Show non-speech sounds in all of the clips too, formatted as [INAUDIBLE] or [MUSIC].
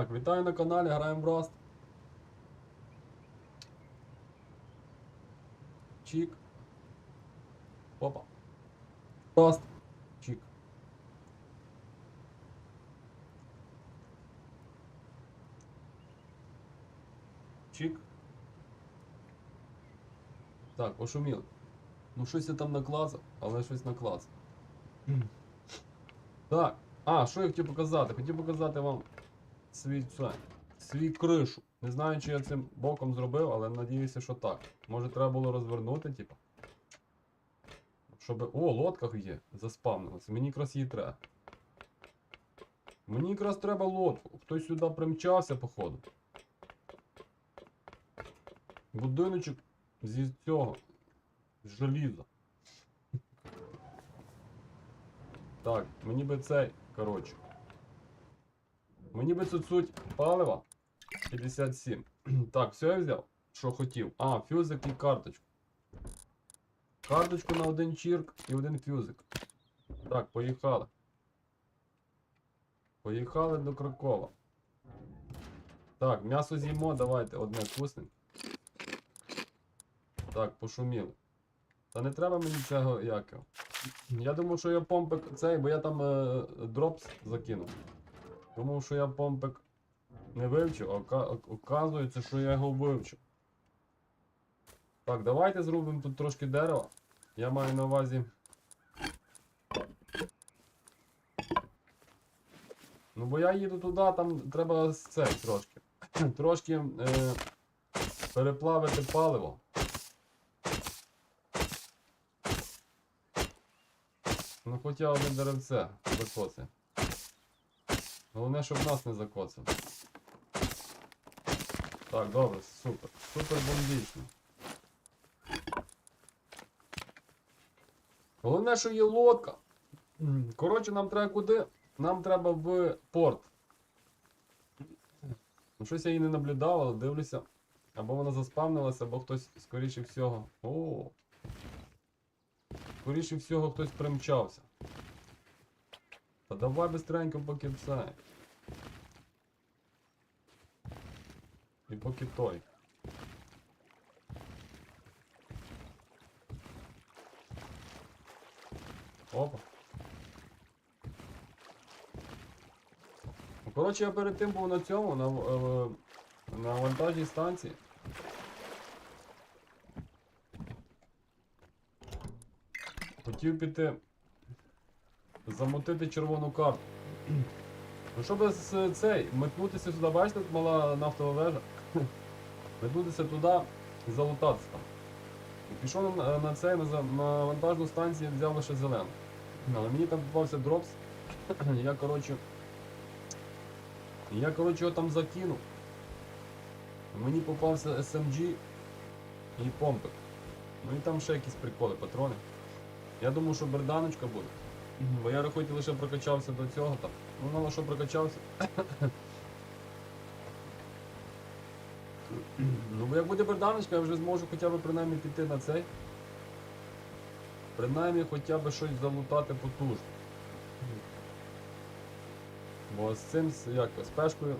Так, вітаю на каналі, граємо в Rust. Чик. Опа. Rust. Чик. Чик. Так, пошуміли. Ну щось я там наклацав, але щось наклацав. Так. А, що я хотів показати? Хотів показати вам свій це, свій кришу. Не знаю, чи я цим боком зробив, але надіюся, що так. Може треба було розвернути, типу. Щоб. О, лодка є. Заспавнилася. Мені якраз її треба. Мені якраз треба лодку. Хтось сюди примчався, походу. Будиночок зі цього. З желіза. Так, мені би цей, коротше. Мені би тут суть палива 57. [CLEARS THROAT] Так, все я взяв, що хотів. А, фюзик і карточку. Карточку на один чірк і один фюзик. Так, поїхали. Поїхали до Кракова. Так, м'ясо з'їмо, давайте, одне вкусне. Так, пошуміли. Та не треба мені цього як його. Я думав, що я помпик цей, бо я там е, дропс закинув. Думав, що я помпик не вивчив, а ока- оказується, що я його вивчив. Так, давайте зробимо тут трошки дерева. Я маю на увазі. Ну бо я їду туди, там треба з цей трошки. [CLEARS THROAT] трошки е, переплавити паливо. Ну хоча одне деревце закоцає. Головне, щоб нас не закоцало. Так, добре, супер. Супер бомбічно. Головне, що є лодка. Коротше, нам треба куди? Нам треба в порт. Ну, щось я її не наблюдав, але дивлюся. Або вона заспавнилася, або хтось, скоріше всього. О. Скоріше всього, хтось примчався. Та давай быстренько поки все. І поки той. Опа. Ну, коротше, я перед тим був на цьому, на, е, на вантажній станції. Хотів піти замотити червону карту. [CLEARS THROAT] Ну, щоб цей, метнутися сюди, бачите, тут мала нафтова вежа. Метнутися туди і залутатися там. І пішов на, на цей, на, на вантажну станцію взяв лише зелену. Але мені там попався дропс. Я, коротше. Я, коротше, його там закинув. Мені попався SMG і помпик. Ну і там ще якісь приколи, патрони. Я думав, що берданочка буде. Бо я рахуйте лише прокачався до цього там. Ну на що прокачався. Ну як буде берданочка, я вже зможу хоча б принаймні піти на цей. Принаймні хоча б щось залутати потужно. Бо з цим як з пешкою.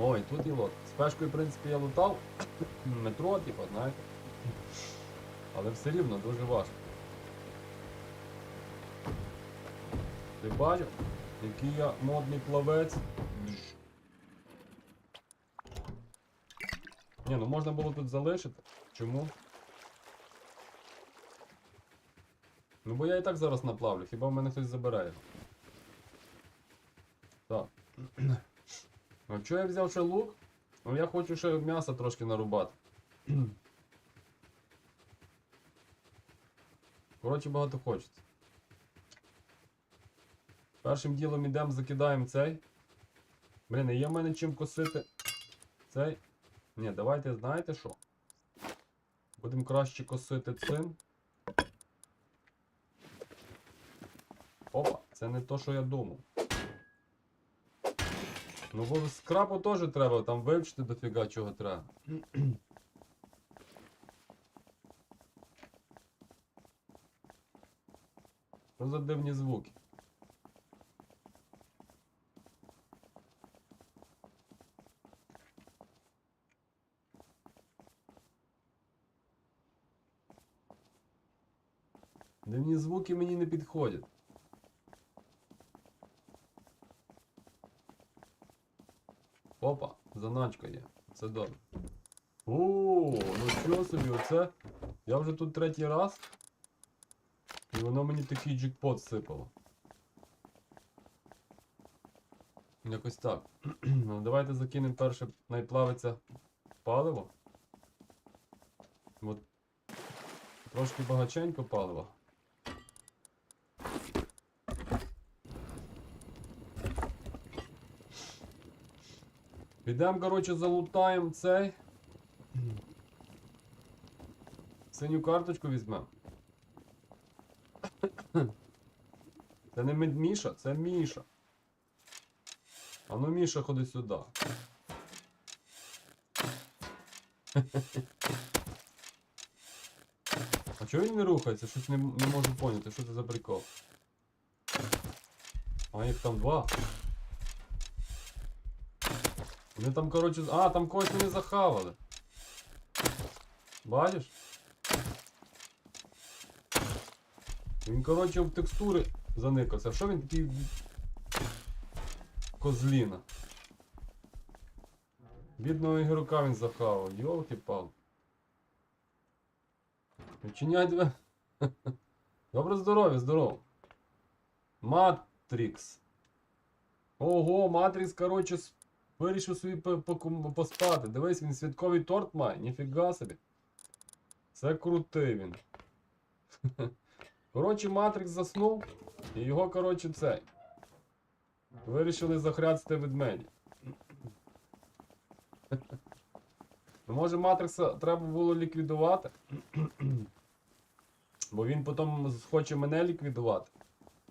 Ой, тут і лот. З пешкою, в принципі, я лутав. [COUGHS] Метро, типу, знаєте. Але все рівно дуже важко. Ти бачив, який я модний плавець. Ні, ну можна було тут залишити. Чому? Ну бо я і так зараз наплавлю, хіба в мене хтось його. Так. А чого я взяв ще лук? Ну я хочу ще м'яса трошки нарубати. Коротше, багато хочеться. Першим ділом ідемо, закидаємо цей. Блін, є в мене чим косити цей. Ні, давайте знаєте що? Будемо краще косити цим. Опа, це не то, що я думав. Ну, бо скрапу теж треба там вивчити дофіга чого треба. Що за дивні звуки? Дивні звуки мені не підходять. Опа, заначка є. Це добре. О, ну що собі, оце. Я вже тут третій раз. І воно мені такий джекпот сипало. Якось так. [CLEARS THROAT] ну, давайте закинемо перше найплавиться паливо. От трошки багаченько палива. Підемо, коротше, залутаємо цей. Синю карточку візьмемо. Це не Міша, це Міша. А ну Міша ходи сюди. А чого він не рухається? Щось не, не можу поняти, що це за прикол. А їх там два. Вони там, коротше. А, там когось вони захавали. Бачиш? Він, коротше, в текстури заникався. Що він такий. Козліна. Бідного ігрока він захавав. Йолки пал. Відчиняй двері. [LAUGHS] Добре здоров'я, здорово. Матрікс. Ого, Матрікс, коротше, вирішив собі поспати. Дивись, він святковий торт має, ніфіга собі. Це крутий він. Коротше, Матрикс заснув, і його, коротше, цей. Вирішили захряцати ведмеді. Ну, може, Матрикса треба було ліквідувати? Бо він потім хоче мене ліквідувати.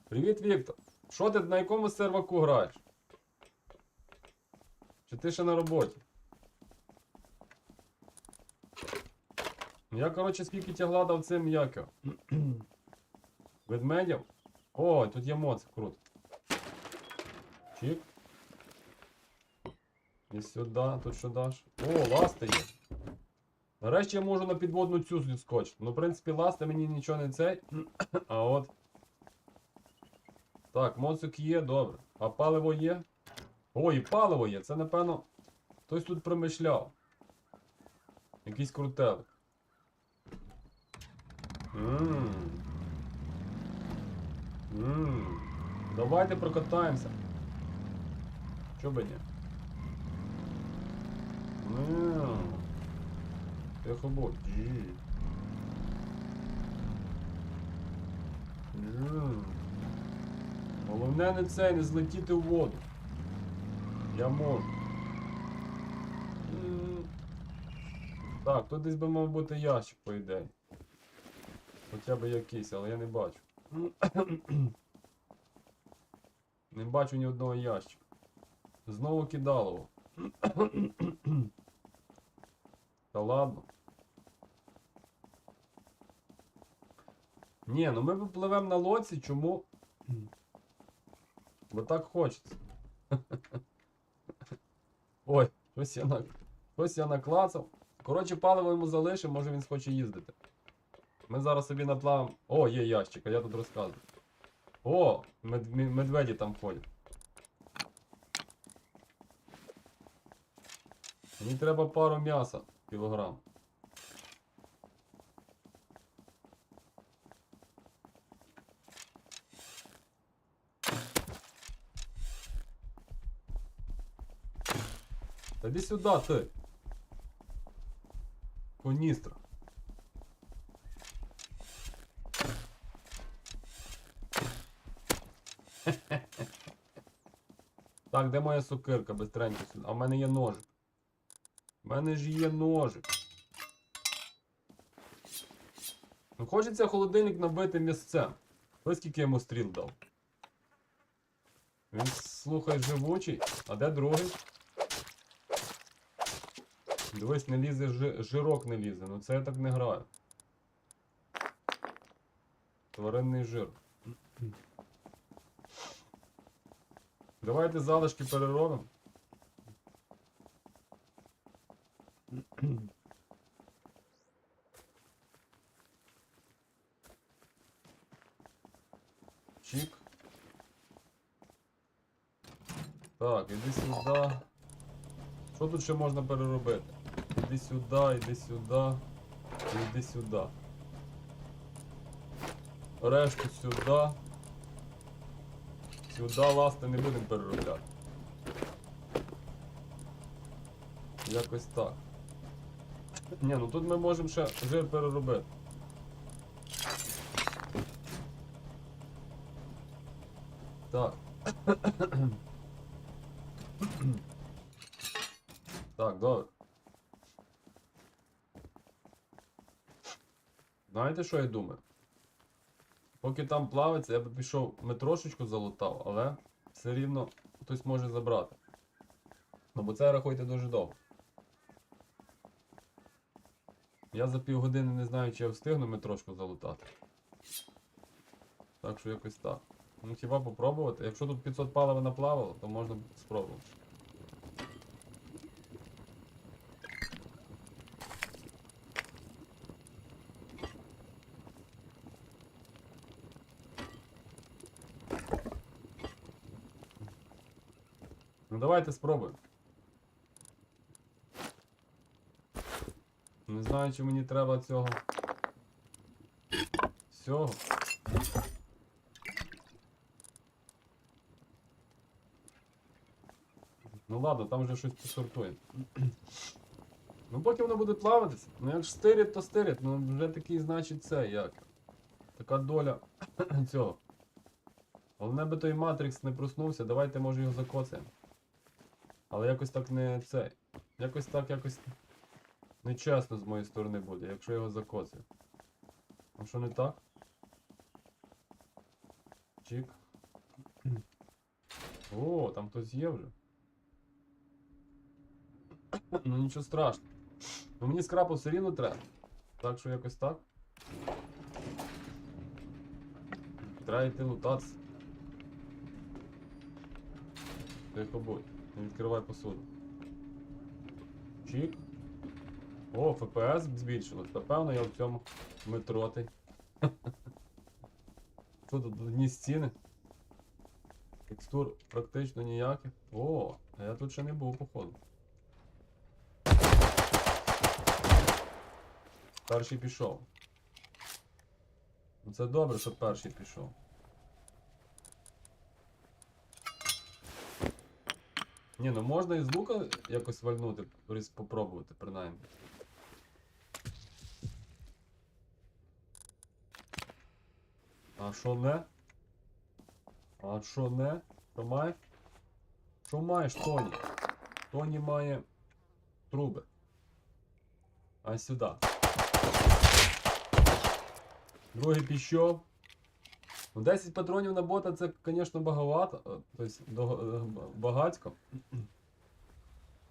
Привіт, Віктор. Що ти на якому серваку граєш? Чи ти ще на роботі? Я, коротше, скільки тягла дав цим як? [CLEARS THROAT] Ведмедів? О, тут є моц, круто. Чик. І сюди, тут що даш? О, ласти є. Нарешті я можу на підводну цю зіскочити. Ну, в принципі, ласти мені нічого не цей. [CLEARS THROAT] А от. Так, моцик є, добре. А паливо є? О, і паливо є. Це, напевно, хтось тут промишляв. Якийсь крутелик. Ммм. Ммм. Давайте прокатаємося. Чо би ні? Ммм. Тихо будь. Головне не це, не злетіти в воду. Я можу. Так, тут десь би мав бути ящик, по ідеї. Хоча б якийсь, але я не бачу. Не бачу ні одного ящика. Знову кидалово. Та ладно. Ні, ну ми попливемо на лоці, чому? Бо так хочеться. Ой, щось я на... Ось я наклацав. Коротше, паливо йому залишив, може він схоче їздити. Ми зараз собі наплавимо. О, є ящик, а я тут розказую. О, мед... медведі там ходять. Мені треба пару м'яса кілограм. Та іди сюди, ти. Коністра. [LAUGHS] Так, де моя сокирка? Бистренько сюди. А в мене є ножик. У мене ж є ножик. Ну хочеться холодильник набити місцем. Ось скільки йому стріл дав. Він слухай живучий. А де другий? Дивись, не лізе жи- жирок не лізе. Ну це я так не граю. Тваринний жир. Давайте залишки переробимо. Чик. Так, іди сюди. Що тут ще можна переробити? Іди сюди, іди сюди. Іди сюди. Решту сюди. Сюди ласти не будемо переробляти. Якось так. Ні, ну тут ми можемо ще жир переробити. Так. Так, добре. Знаєте, що я думаю? Поки там плавиться, я би пішов метрошечку залутав, але все рівно хтось може забрати. Ну бо це рахуйте дуже довго. Я за півгодини не знаю, чи я встигну метрошку залутати. Так що якось так. Ну хіба попробувати? Якщо тут 500 палива наплавало, то можна спробувати. Ну давайте спробуємо. Не знаю, чи мені треба цього. Всього. Ну ладно, там вже щось посортує. Ну поки воно буде плаватися. Ну як стирить, то стирить. Ну вже такий, значить, це як. Така доля [CLEARS THROAT] цього. Головне би той Матрикс не проснувся, давайте може його закоцаємо. Але якось так не цей. Якось так, якось нечесно з моєї сторони буде, якщо його закоцаю. А що не так? Чик. О, там хтось є вже. Ну нічого страшного. Ну мені скрапу все рівно треба. Так що якось так. Треба йти лутатися. Тихо будь. Не відкривай посуду. Чик. О, ФПС збільшилось. Напевно, я в цьому метроти. Що [LAUGHS] тут одні стіни? Текстур практично ніяких. О, а я тут ще не був, походу. Перший пішов. Ну це добре, що перший пішов. Ні, ну можна із лука якось вальнути, попробувати, принаймні. А що не? А що не? Що маєш? Що маєш, Тоні? Тоні має труби. А сюди. Другий пішов. Ну, 10 патронів на бота це, звісно, багато. е, Тобто до- е, багатько.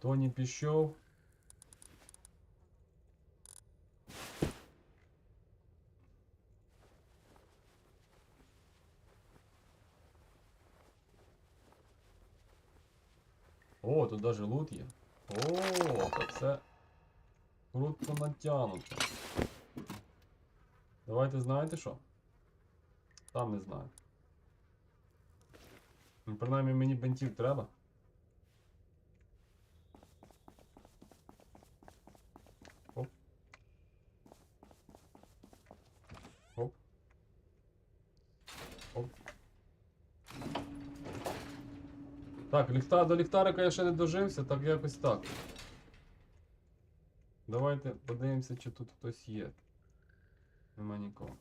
Тоні пішов. О, тут даже лут є. О, це круто натягнуто. Давайте знаєте що? Там не знаю. Ну, принаймні мені бентів треба. Оп. Оп. Оп. Так, ліхта... до ліхтарика я ще не дожився, так якось так. Давайте подивимося, чи тут хтось є. Нема нікого.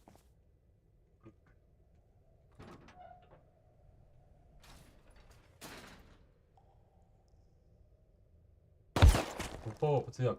Опа, опа, це як?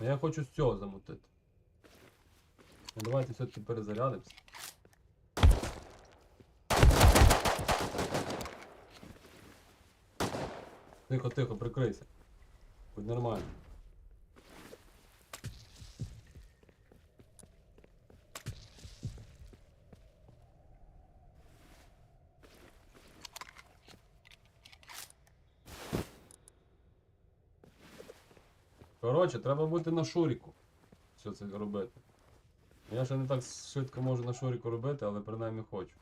А Я хочу з цього замутити. Ну, давайте все-таки перезарядимося. Тихо, тихо, прикрийся. Будь нормально. Коротше, треба бути на шуріку. Що це робити. Я ще не так швидко можу на шуріку робити, але принаймні хочу.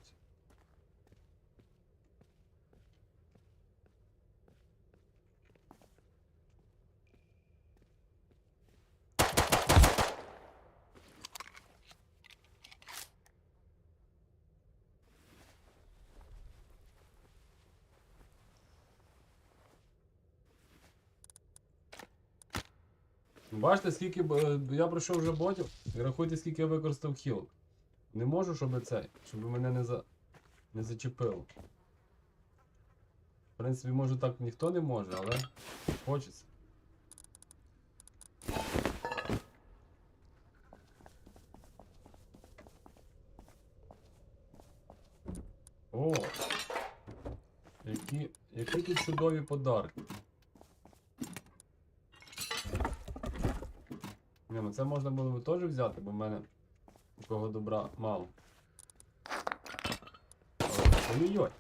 Бачите, скільки б- е, я пройшов вже ботів, і рахуйте, скільки я використав хілок. Не можу, щоб цей, щоб мене не, за... не зачепило. В принципі, може так ніхто не може, але хочеться. О! Які, які тут чудові подарки. Ні, ну це можна було би теж взяти, бо в мене такого добра мало. Ой-ой-ой.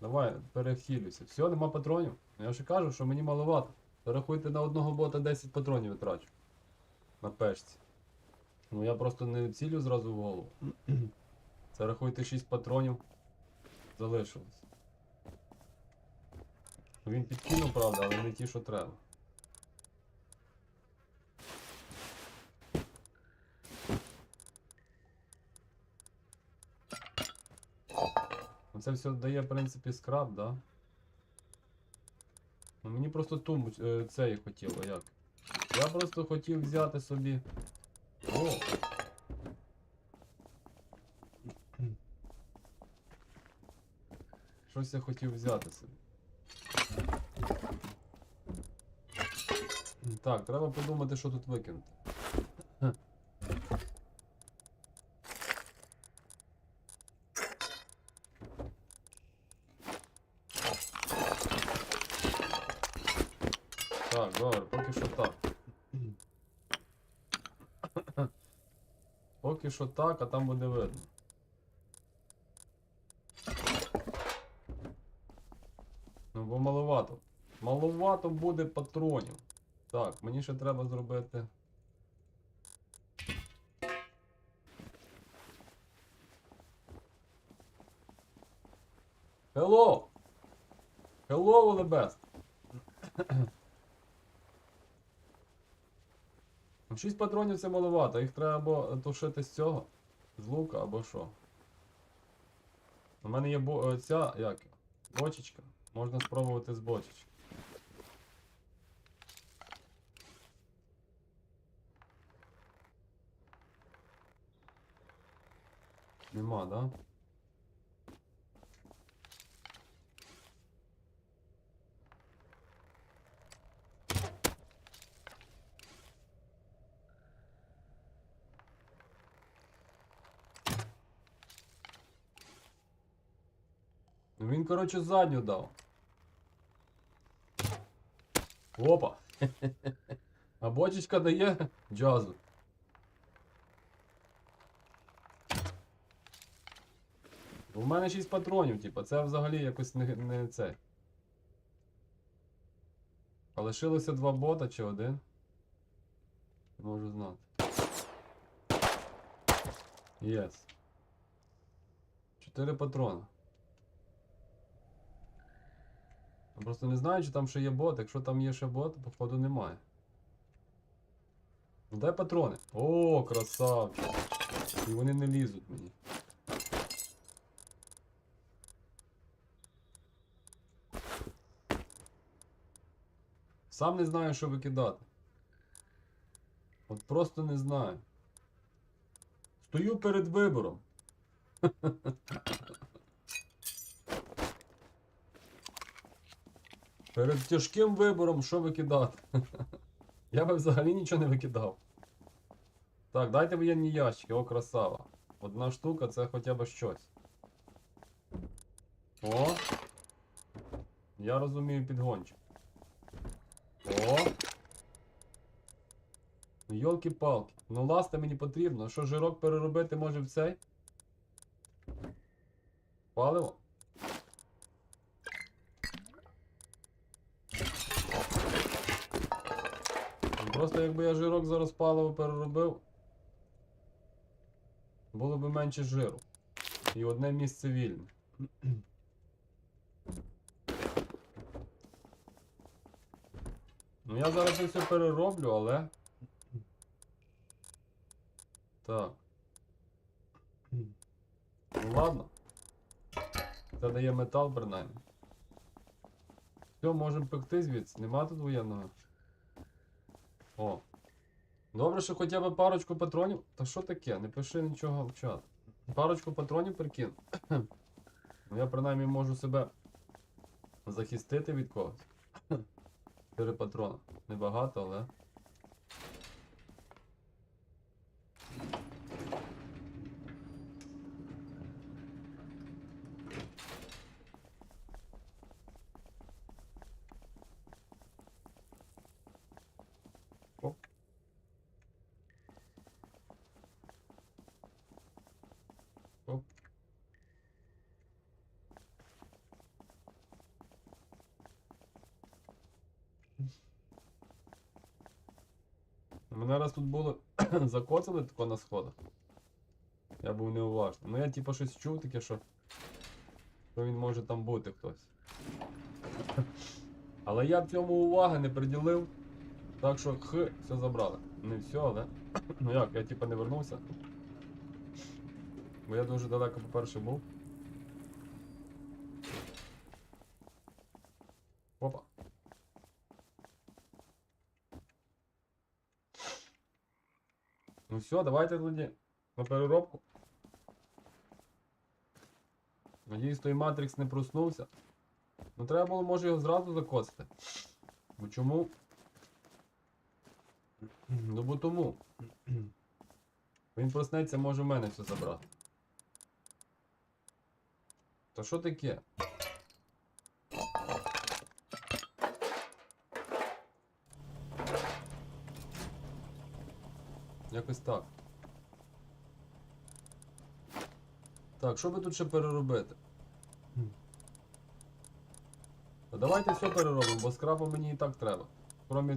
Давай, перехилюйся. Все, нема патронів. Я вже кажу, що мені маловато. Зарахуйте на одного бота 10 патронів витрачу. На пешці. Ну я просто не цілю зразу в голову. Це рахуйте 6 патронів. Залишилось. Він підкинув, правда, але не ті, що треба. Це все дає, в принципі, скраб, да? Ну, мені просто тумбу е, цей хотіло, як? Я просто хотів взяти собі. О! Щось я хотів взяти собі. Так, треба подумати, що тут викинути. Так, добре, поки що так. Поки що так, а там буде видно. Ну, бо маловато. Маловато буде патронів. Так, мені ще треба зробити. Hello! Hello, the best! Ну, Шість патронів це маловато, їх треба або тушити з цього, з лука, або що. У мене є бо... е, ця, як? Бочечка. Можна спробувати з бочечки. Нема, да? Ну він, коротше, задню дав. Опа! А бочечка дає джазу. У мене 6 патронів, типа, це взагалі якось не, не це. А лишилося два бота чи один? Не можу знати. Єс. Чотири патрона. Я просто не знаю, чи там ще є бот. Якщо там є ще бот, походу немає. Ну дай патрони. О, красавчик. І вони не лізуть мені. Сам не знаю, що викидати. От просто не знаю. Стою перед вибором. [LAUGHS] Перед тяжким вибором, що викидати. [LAUGHS] Я би взагалі нічого не викидав. Так, дайте воєнні ящики, о, красава. Одна штука це хоча б щось. О! Я розумію підгончик. О! Йолки-палки. Ну ласти мені потрібно. Що жирок переробити може в цей? Паливо? Ну, Просто якби я жирок зараз паливо переробив, було б менше жиру. І одне місце вільне. Ну я зараз це все перероблю, але. Так. Ну ладно. Це дає метал принаймні. Все, можемо пекти звідси. Нема тут воєнного. О. Добре, що хоча б парочку патронів. Та що таке? Не пиши нічого в чат. Парочку патронів прикинь. Ну я принаймні можу себе захистити від когось. Чотири патрона. Небагато, але. Мене раз тут було [CLEARS THROAT] закоцали тако на сходах. Я був неуважний. Ну я типу щось чув таке, що. Що він може там бути хтось. [CLEARS THROAT] Але я цьому уваги не приділив. Так що х, все забрали. Не все, але. [CLEARS THROAT] Ну як, я типа не вернувся. Бо я дуже далеко, по-перше, був. Опа. Ну все, давайте тоді на переробку. Надіюсь, той Матрикс не проснувся. Ну треба було, може, його зразу закоцати. Бо чому? Ну бо тому. Він проснеться, може в мене все забрати. Та що таке? Якось так. Так, що би тут ще переробити? А давайте все переробимо, бо скрапу мені і так треба. Кромі